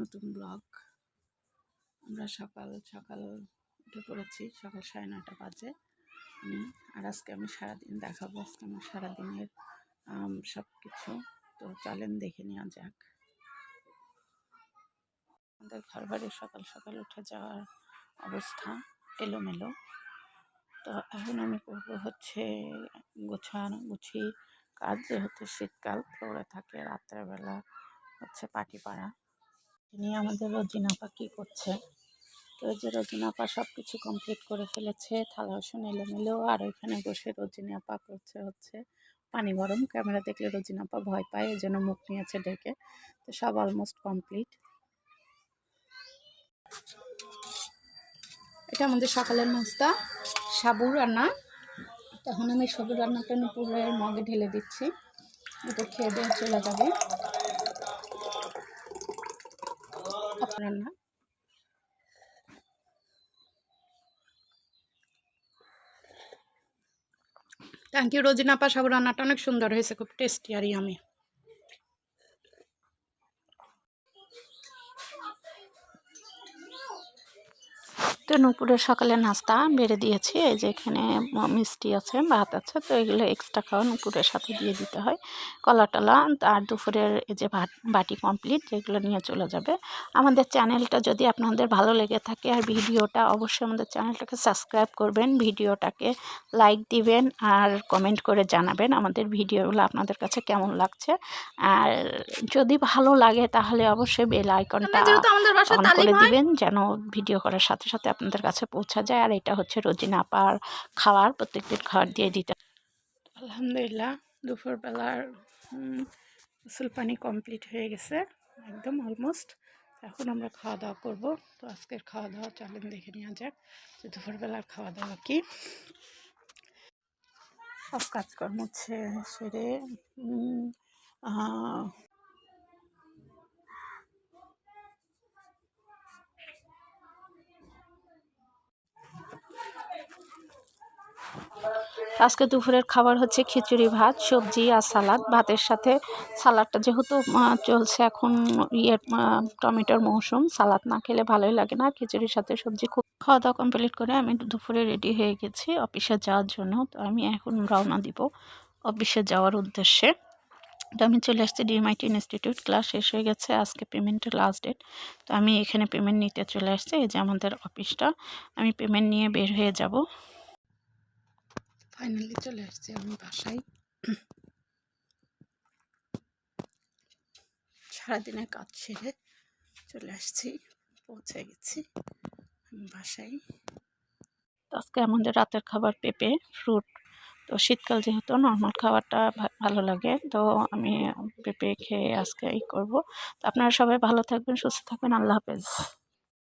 নতুন ব্লগ। আমরা সকাল সকাল উঠে পড়েছি, সকাল সাড়ে নটা বাজে। আমি আর আজকে আমি সারাদিন দেখাবো, আজকে আমার সারাদিনের সব কিছু তো চলেন দেখে নেওয়া যাক। আমাদের ঘর বাড়ি সকাল সকাল উঠে যাওয়ার অবস্থা এলোমেলো। তো এখন আমি করব হচ্ছে গোছানো, গুছি কাজ, যেহেতু শীতকাল পড়ে থাকে রাত্রেবেলা হচ্ছে পাটি পাড়া নিয়ে আমাদের রোজিনাপা কী করছে? তো যে রোজিনাপা সব কিছু কমপ্লিট করে ফেলেছে, থালা বাসন এলোমেলো, আর ওইখানে বসে রোজিনাপা করছে হচ্ছে পানি গরম। ক্যামেরা দেখলে রোজিনাপা ভয় পায়, এই জন্য মুখ নিয়েছে ডেকে। তো সব অলমোস্ট কমপ্লিট এটা আমাদের সকালের নাস্তা। সাবু রান্না। তখন আমি সবুজ রান্নাটা পুরো মগে ঢেলে দিচ্ছি। এটা খেয়ে দিয়ে চলে যাবে। রান্না থ্যাংক ইউ রোজিনা পা সাবু রান্নাটা অনেক সুন্দর হয়েছে খুব টেস্টি আর আমি তো নুপুরের সকালে নাস্তা বেড়ে দিয়েছি। এই যে এখানে মিষ্টি আছে ভাত আছে তো এগুলো এক্সট্রা খাওয়া নুপুরের সাথে দিয়ে দিতে হয়। কলা টলা আর দুপুরের এই যে ভাত বাটি কমপ্লিট যেগুলো নিয়ে চলে যাবে। আমাদের চ্যানেলটা যদি আপনাদের ভালো লেগে থাকে আর ভিডিওটা অবশ্যই আমাদের চ্যানেলটাকে সাবস্ক্রাইব করবেন ভিডিওটাকে লাইক দিবেন আর কমেন্ট করে জানাবেন আমাদের ভিডিওগুলো আপনাদের কাছে কেমন লাগছে। আর যদি ভালো লাগে তাহলে অবশ্যই বেল আইকনটা অন করে দিবেন যেন ভিডিও করার সাথে সাথে আপনাদের কাছে পৌঁছা যায়। আর এটা হচ্ছে রোজিনা আপার খাওয়ার প্রত্যেকদিন খাবার দিয়ে দিতে। আলহামদুলিল্লাহ, দুপুরবেলার গোসল পানি কমপ্লিট হয়ে গেছে, একদম অলমোস্ট এখন আমরা খাওয়া দাওয়া করব। তো আজকের খাওয়া দাওয়া চলেন দেখে নেওয়া যাক যে দুপুরবেলার খাওয়া দাওয়া কি। সব কাজকর্ম হচ্ছে সেরে আজকে দুপুরের খাবার হচ্ছে খিচুড়ি ভাত, সবজি আর সালাদ। ভাতের সাথে সালাদটা যেহেতু চলছে এখন ইয়ে টমেটোর মৌসুম, সালাদ না খেলে ভালোই লাগে না। খিচুড়ির সাথে সবজি খুব খাওয়া দাওয়া কমপ্লিট করে আমি দুপুরে রেডি হয়ে গেছি অফিসে যাওয়ার জন্য। তো আমি এখন রওনা দিব অফিসে যাওয়ার উদ্দেশ্যে। তো আমি চলে আসছি ডিএমআইটি ইনস্টিটিউট ক্লাস শেষ হয়ে গেছে, আজকে পেমেন্টের লাস্ট ডেট তো আমি এখানে পেমেন্ট নিতে চলে আসছি, এই যে আমাদের অফিসটা আমি পেমেন্ট নিয়ে বের হয়ে যাব। ফাইনালি চলে আসছি আমি বাসায়। সারাদিনের কাজ সেরে চলে আসছি, পৌঁছে গেছি আমি বাসায়। আজকে আমাদের রাতের খাবার পেঁপে ফ্রুট তো শীতকাল যেহেতু নর্মাল খাবারটা ভালো লাগে, তো আমি পেঁপে খেয়ে আজকে এই করব। তো আপনারা সবাই ভালো থাকবেন, সুস্থ থাকবেন, আল্লাহ হাফেজ।